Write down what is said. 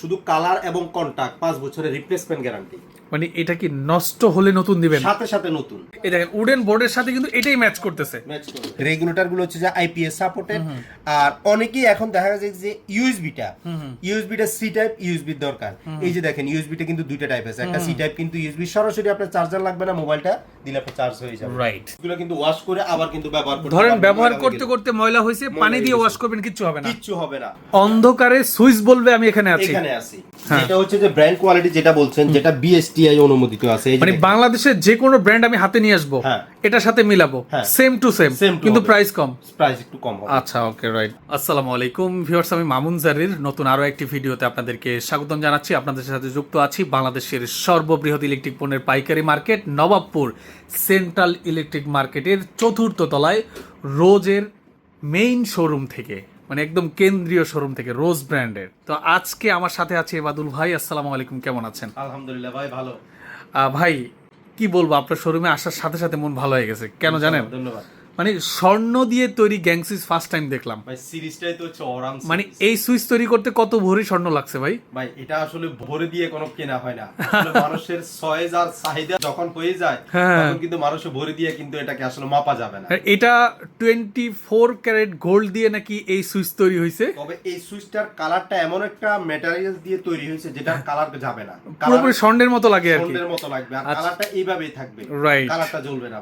শুধু কালার এবং কন্টাক্ট পাঁচ বছরের রিপ্লেসমেন্ট গ্যারান্টি মানে এটা কি নষ্ট হলে নতুন দিবেন? সাথে সাথে নতুন। এই দেখেন উডেন বোর্ডের সাথে কিন্তু এটাই ম্যাচ করতেছে। ম্যাচ করবে। রেগুলেটরগুলো হচ্ছে যে আইপিএস সাপোর্টেড আর অনেকেই এখন দেখা যায় যে ইউএসবিটা ইউএসবিটা সি টাইপ ইউএসবি দরকার। এই যে দেখেন ইউএসবিটা কিন্তু দুইটা টাইপ আছে। একটা সি টাইপ কিন্তু ইউএসবি সরাসরি আপনার চার্জার লাগবে না মোবাইলটা দিলে আপনার চার্জ হয়ে যাবে। রাইট এগুলো কিন্তু ওয়াশ করে আবার কিন্তু ব্যবহার করতে ধরেন ব্যবহার করতে করতে ময়লা হয়েছে পানি দিয়ে ওয়াশ করবেন কিচ্ছু হবে না। কিচ্ছু হবে না। অন্ধকারে সুইচ বলবে আমি এখানে আছি। এখানে হ্যাঁ। এটা হচ্ছে যে ব্র্যান্ড কোয়ালিটি যেটা বলছেন যেটা বিএসটিআই অনুমোদিত আছে মানে বাংলাদেশের যে কোনো ব্র্যান্ড আমি হাতে নিয়ে আসব হ্যাঁ। এটার সাথে মিলাবো। হ্যাঁ। সেম টু সেম কিন্তু প্রাইস কম। প্রাইস একটু কম আচ্ছা ওকে রাইট আসসালামু আলাইকুম ভিউয়ার্স আমি মামুন জারির। নতুন আরও একটি ভিডিওতে আপনাদেরকে স্বাগতম জানাচ্ছি। আপনাদের সাথে যুক্ত আছি বাংলাদেশের সর্ববৃহৎ ইলেকট্রিক পণ্যের পাইকারি মার্কেট নবাবপুর সেন্ট্রাল ইলেকট্রিক মার্কেটের চতুর্থ তলায় রোজের মেইন শোরুম থেকে। মানে একদম কেন্দ্রীয় শোরুম থেকে রোজ ব্র্যান্ডের তো আজকে আমার সাথে আছে এবাদুল ভাই আসসালামু আলাইকুম কেমন আছেন? আলহামদুলিল্লাহ ভাই ভালো। আহ, ভাই কি বলব আপনার শোরুমে আসার সাথে সাথে মন ভালো হয়ে গেছে। কেন জানেন? ধন্যবাদ। মানে স্বর্ণ দিয়ে তৈরি গ্যাংসিস ফার্স্ট টাইম দেখলাম। ভাই সিরিজটাই তো হচ্ছে অরাম মানে এই সুইচ তৈরি করতে কত ভরি স্বর্ণ লাগছে ভাই? ভাই এটা আসলে ভরে দিয়ে কোনো কেনা হয় না। মানুষের সয়েজ আর চাহিদা যখন হয়ে যায় হ্যাঁ। তখন কিন্তু মানুষ ভরে দিয়ে কিন্তু এটাকে আসলে মাপা যাবে না। এটা টোয়েন্টি ফোর ক্যারেট গোল্ড দিয়ে নাকি এই সুইচ তৈরি হয়েছে তবে এই সুইচটার কালারটা এমন একটা ম্যাটেরিয়াল দিয়ে তৈরি হয়েছে যেটা কালার যাবে না। পুরোপুরি স্বর্ণের মতো লাগে আর কি। সোল্ডের মতো লাগবে আর আচ্ছা। কালারটা এইভাবেই থাকবে। Right. কালারটা জ্বলবে না